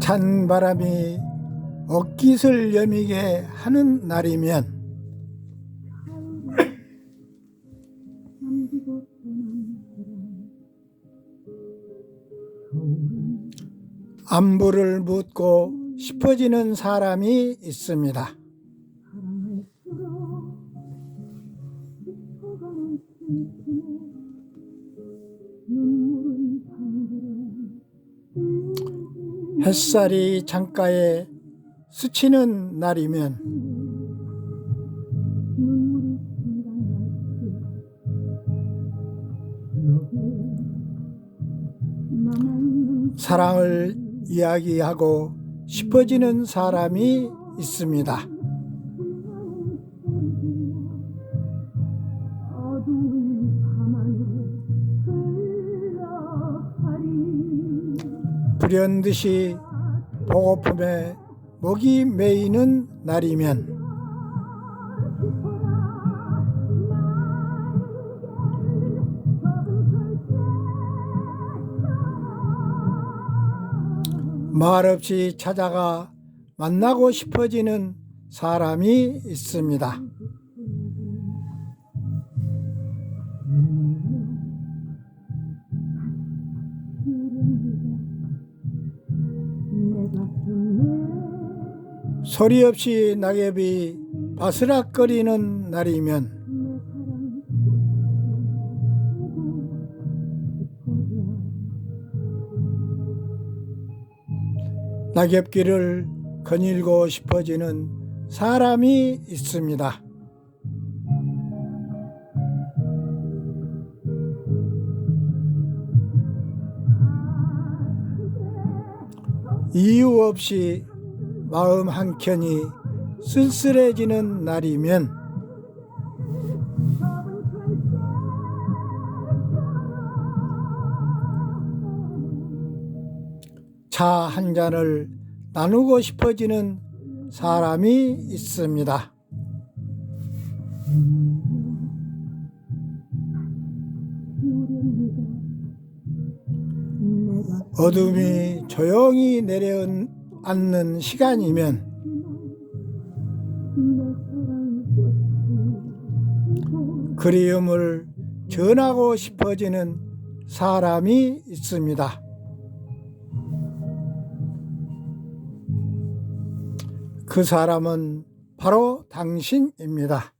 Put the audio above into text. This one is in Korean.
찬 바람이 옷깃을 여미게 하는 날이면 안부를 묻고 싶어지는 사람이 있습니다. 햇살이 창가에 스치는 날이면 사랑을 이야기하고 싶어지는 사람이 있습니다. 불현듯이 보고품에 목이 메이는 날이면 말없이 찾아가 만나고 싶어지는 사람이 있습니다. 소리 없이 낙엽이 바스락거리는 날이면 낙엽길을 거닐고 싶어지는 사람이 있습니다. 이유 없이 마음 한켠이 쓸쓸해지는 날이면 차 한 잔을 나누고 싶어지는 사람이 있습니다. 어둠이 조용히 내려 앉는 시간이면 그리움을 전하고 싶어지는 사람이 있습니다. 그 사람은 바로 당신입니다.